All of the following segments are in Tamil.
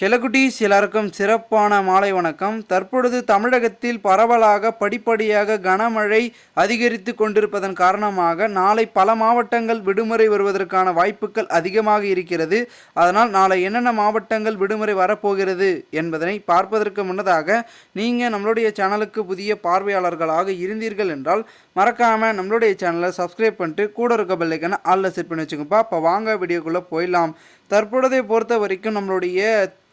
செலகுட்டீஸ் எல்லாருக்கும் சிறப்பான மாலை வணக்கம். தற்பொழுது தமிழகத்தில் பரவலாக படிப்படியாக கனமழை அதிகரித்து கொண்டிருப்பதன் காரணமாக நாளை பல மாவட்டங்கள் விடுமுறை வருவதற்கான வாய்ப்புகள் அதிகமாக இருக்கிறது. அதனால் நாளை என்னென்ன மாவட்டங்கள் விடுமுறை வரப்போகிறது என்பதனை பார்ப்பதற்கு முன்னதாக நீங்கள் நம்மளுடைய சேனலுக்கு புதிய பார்வையாளர்களாக இருந்தீர்கள் என்றால் மறக்காமல் நம்மளுடைய சேனலை சப்ஸ்கிரைப் பண்ணிட்டு கூட இருக்க பெல்லைக்கான ஆளில் செட் பண்ணி வச்சுக்கோப்பா அப்போ வாங்க வீடியோக்குள்ளே போயிடலாம். தற்பொழுதை பொறுத்த வரைக்கும் நம்மளுடைய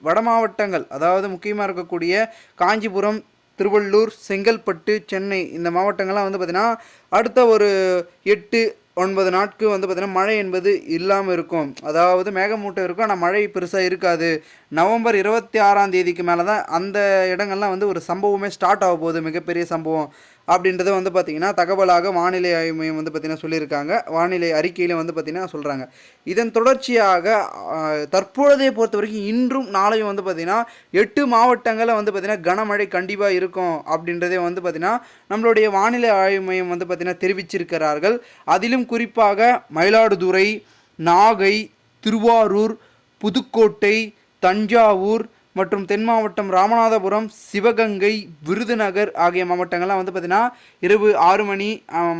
வட மாவட்டங்கள் அதாவது முக்கியமாக இருக்கக்கூடிய காஞ்சிபுரம் திருவள்ளூர் செங்கல்பட்டு சென்னை இந்த மாவட்டங்கள்லாம் வந்து பார்த்திங்கன்னா அடுத்த ஒரு எட்டு ஒன்பது நாட்கு வந்து பார்த்திங்கன்னா மழை என்பது இல்லாமல் இருக்கும். அதாவது மேகமூட்டம் இருக்கும் ஆனால் மழை பெருசாக இருக்காது. நவம்பர் இருபத்தி ஆறாம் தேதிக்கு மேலே தான் அந்த இடங்கள்லாம் வந்து ஒரு சம்பவமே ஸ்டார்ட் ஆக போகுது மிகப்பெரிய சம்பவம். அப்படின்றத வந்து பார்த்திங்கன்னா தகவலாக வானிலை ஆய்வு மையம் வந்து பார்த்திங்கன்னா சொல்லியிருக்காங்க. வானிலை அறிக்கையில் வந்து பார்த்திங்கன்னா சொல்கிறாங்க இதன் தொடர்ச்சியாக தற்பொழுதைய பொறுத்த வரைக்கும் இன்றும் நாளையும் வந்து பார்த்திங்கன்னா எட்டு மாவட்டங்களில் வந்து பார்த்திங்கன்னா கனமழை கண்டிப்பாக இருக்கும் அப்படின்றதே வந்து பார்த்திங்கன்னா நம்மளுடைய வானிலை ஆய்வு மையம் வந்து பார்த்திங்கன்னா தெரிவிச்சிருக்கிறார்கள். அதிலும் குறிப்பாக மயிலாடுதுறை நாகை திருவாரூர் புதுக்கோட்டை தஞ்சாவூர் மற்றும் தென் மாவட்டம் ராமநாதபுரம் சிவகங்கை விருதுநகர் ஆகிய மாவட்டங்கள்லாம் வந்து பார்த்திங்கன்னா இரவு ஆறு மணி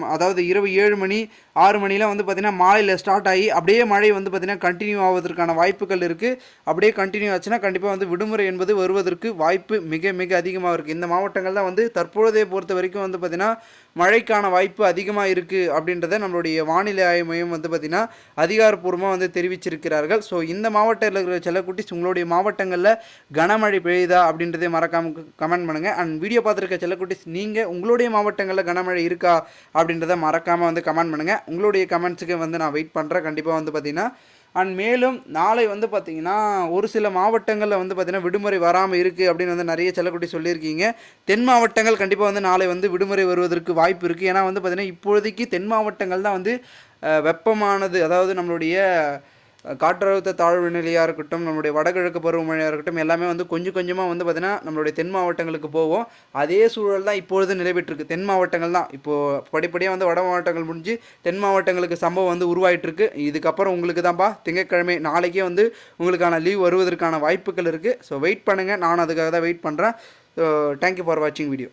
அதாவது இரவு ஏழு மணி ஆறு மணிலாம் வந்து பார்த்திங்கன்னா மாலையில் ஸ்டார்ட் ஆகி அப்படியே மழை வந்து பார்த்திங்கன்னா கண்டினியூ ஆவதற்கான வாய்ப்புகள் இருக்குது அப்படியே கண்டினியூ ஆச்சுன்னா கண்டிப்பாக வந்து விடுமுறை என்பது வருவதற்கு வாய்ப்பு மிக மிக அதிகமாக இருக்குது இந்த மாவட்டங்கள் தான் வந்து தற்பொழுதைய பொறுத்த வரைக்கும் வந்து பார்த்திங்கன்னா மழைக்கான வாய்ப்பு அதிகமாக இருக்குது அப்படின்றத நம்மளுடைய வானிலை ஆய்வு மையம் வந்து பார்த்திங்கன்னா அதிகாரப்பூர்வமாக வந்து தெரிவிச்சிருக்கிறார்கள். ஸோ இந்த மாவட்டத்தில் இருக்கிற செல்லக்குட்டிஸ் உங்களுடைய மாவட்டங்களில் கனமழை பெய்யுதா அப்படின்றதே மறக்காம கமெண்ட் பண்ணுங்கள் அண்ட் வீடியோ பார்த்துருக்க செல்லக்குட்டிஸ் நீங்கள் உங்களுடைய மாவட்டங்களில் கனமழை இருக்கா அப்படின்றத மறக்காமல் வந்து கமெண்ட் பண்ணுங்கள் உங்களுடைய கமெண்ட்ஸுக்கு வந்து நான் வெயிட் பண்ணுறேன் கண்டிப்பாக வந்து பார்த்திங்கன்னா அண்ட் மேலும் நாளை வந்து பார்த்திங்கன்னா ஒரு சில மாவட்டங்களில் வந்து பார்த்திங்கன்னா விடுமுறை வராமல் இருக்குது அப்படின்னு வந்து நிறைய செல்லக்குட்டி சொல்லியிருக்கீங்க. தென் மாவட்டங்கள் கண்டிப்பாக வந்து நாளை வந்து விடுமுறை வருவதற்கு வாய்ப்பு இருக்குது ஏன்னா வந்து பார்த்திங்கன்னா இப்போதைக்கு தென் மாவட்டங்கள் தான் வந்து வெப்பமானது அதாவது நம்மளுடைய காற்றழுத்த தாழ்வு நிலையாக இருக்கட்டும் நம்மளுடைய வடகிழக்கு பருவமழையாக இருக்கட்டும் எல்லாமே வந்து கொஞ்சம் கொஞ்சமாக வந்து பார்த்திங்கன்னா நம்மளுடைய தென் மாவட்டங்களுக்கு போவோம். அதே சூழல் தான் இப்பொழுது நிலைபெற்றிருக்கு தென் மாவட்டங்கள் தான். இப்போது படிப்படியாக வந்து வட மாவட்டங்கள் முடிஞ்சு தென் மாவட்டங்களுக்கு சம்பவம் வந்து உருவாயிட்டுருக்கு. இதுக்கப்புறம் உங்களுக்கு தான்ப்பா திங்கட்கிழமை நாளைக்கே வந்து உங்களுக்கான லீவ் வருவதற்கான வாய்ப்புகள் இருக்குது ஸோ வெயிட் பண்ணுங்கள் நான் அதுக்காக தான் வெயிட் பண்ணுறேன் ஸோ தேங்க்யூ ஃபார் வாட்சிங் வீடியோ